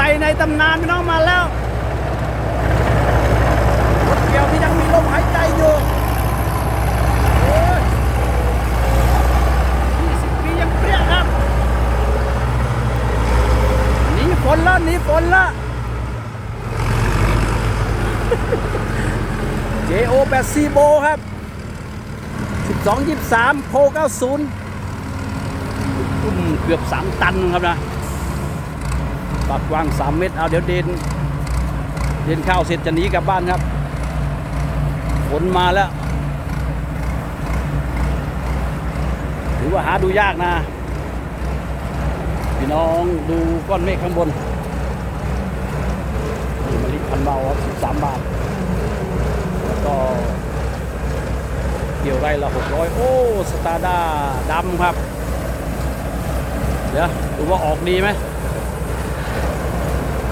ไซค์ในตำนานพี่น้องมาแล้วรถเกี่ยวที่ยังมีลมหายใจอยู่โอ้ย20ปียังเปรี้ยครับหนีฝนละหนีฝนละ JO 8 c โบครับ 12 23โพ90อุ้มเกือบ 3 ตันครับนะ ปากกว้าง 3 เมตร เอาเดี๋ยวเดินเดินข้าวเสร็จจะหนีกลับบ้านครับ ฝนมาแล้ว ถือว่าหาดูยากนะ พี่น้องดูก้อนเมฆข้างบนนี่มะลิพันเบาครับ13 บาท แล้วก็เกี่ยวไร่ละ600 โอ้ สตาร์ด้าดำครับ เดี๋ยวดูว่าออกดีไหม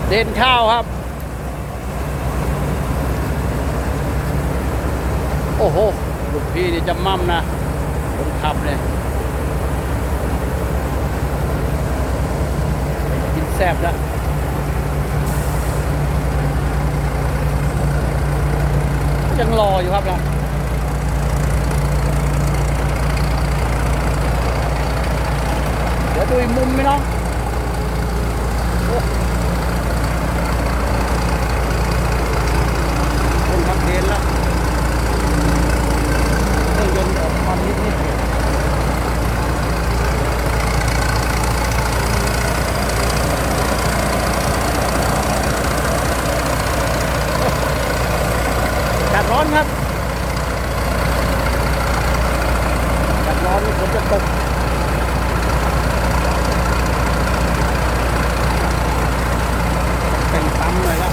เด่นข้าวครับ โอ้โหลูกพี่นี่จะมั่มนะคนขับเนี่ยกินแซ่บแล้วยังรออยู่ครับนะเดี๋ยวดูอีกมุมไหมน้องโอ้คนขับเทนแล้วเครื่องยนต์ออกความนิดนิดอากาศ ร้อนครับอากาศร้อนนี่ฝนจะตกแต่งปั๊มเลยครับ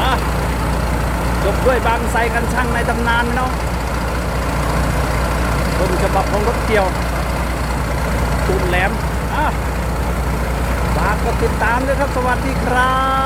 อะจบด้วยบางไซกันช่างในตำนานพี่น้องต้นฉบับของรถเกี่ยวตูนแหลมอะฝากกดติดตามด้วยครับ สวัสดีครับ